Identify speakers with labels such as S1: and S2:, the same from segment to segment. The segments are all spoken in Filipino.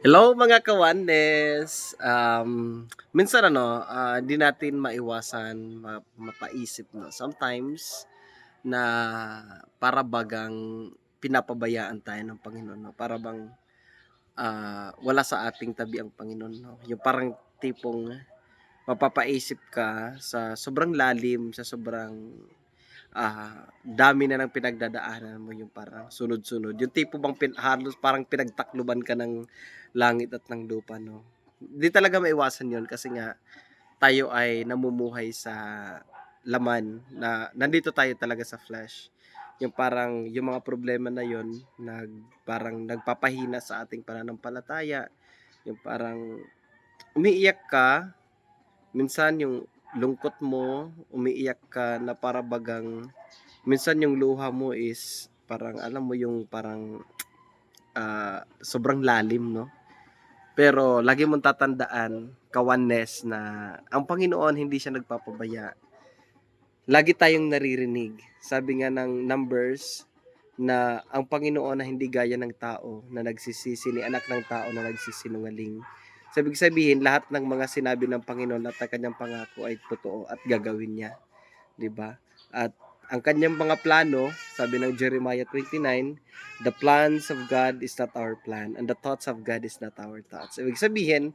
S1: Hello mga kawanes! Um, minsan ano, ah, hindi natin maiwasan ma- mapaisip no. Sometimes na para bagang pinapabayaan tayo ng Panginoon no. Para bang ah, wala sa ating tabi ang Panginoon no. Yung parang tipong mapapaisip ka sa sobrang lalim, sa sobrang ah, dami na ng pinagdadaanan mo yung parang sunod-sunod. Yung tipo bang pin, halos parang pinagtakluban ka ng langit at ng lupa, no? Di talaga maiwasan yun kasi nga tayo ay namumuhay sa laman na nandito tayo talaga sa flesh. Yung parang yung mga problema na yun nag parang nagpapahina sa ating pananampalataya. Yung parang umiiyak ka, minsan yung lungkot mo, umiiyak ka na para bagang minsan yung luha mo is parang alam mo yung parang ah, sobrang lalim, no? Pero lagi mong tatandaan, kawanes, na ang Panginoon hindi siya nagpapabaya. Lagi tayong naririnig. Sabi nga ng Numbers na ang Panginoon na hindi gaya ng tao na nagsisisi ni anak ng tao na nagsisinungaling. So, ibig sabihin, lahat ng mga sinabi ng Panginoon at ang kanyang pangako ay totoo at gagawin niya. ba? At ang kanyang mga plano, sabi ng Jeremiah 29, the plans of God is not our plan and the thoughts of God is not our thoughts. Ibig sabihin,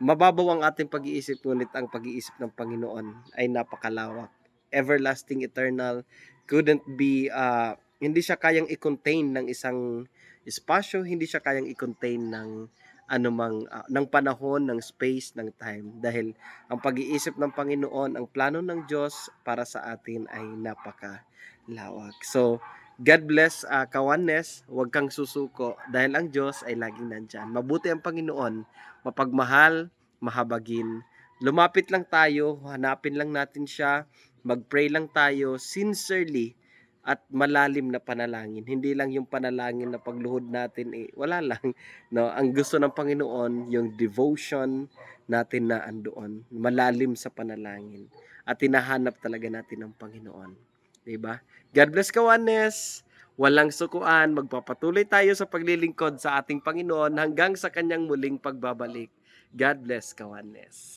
S1: mababaw ang ating pag-iisip ngunit ang pag-iisip ng Panginoon ay napakalawak. Everlasting, eternal, couldn't be, uh, hindi siya kayang i-contain ng isang espasyo, hindi siya kayang i-contain ng anumang ah, ng panahon, ng space, ng time dahil ang pag-iisip ng Panginoon, ang plano ng Diyos para sa atin ay napakalawak. So, God bless uh, kawanes, huwag kang susuko dahil ang Diyos ay laging nandyan. Mabuti ang Panginoon, mapagmahal, mahabagin. Lumapit lang tayo, hanapin lang natin siya, mag-pray lang tayo sincerely at malalim na panalangin. Hindi lang yung panalangin na pagluhod natin eh, wala lang. No, ang gusto ng Panginoon yung devotion natin na andoon, malalim sa panalangin. At tinahanap talaga natin ng Panginoon. ba? God bless kawanes. Walang sukuan, magpapatuloy tayo sa paglilingkod sa ating Panginoon hanggang sa kanyang muling pagbabalik. God bless kawanes.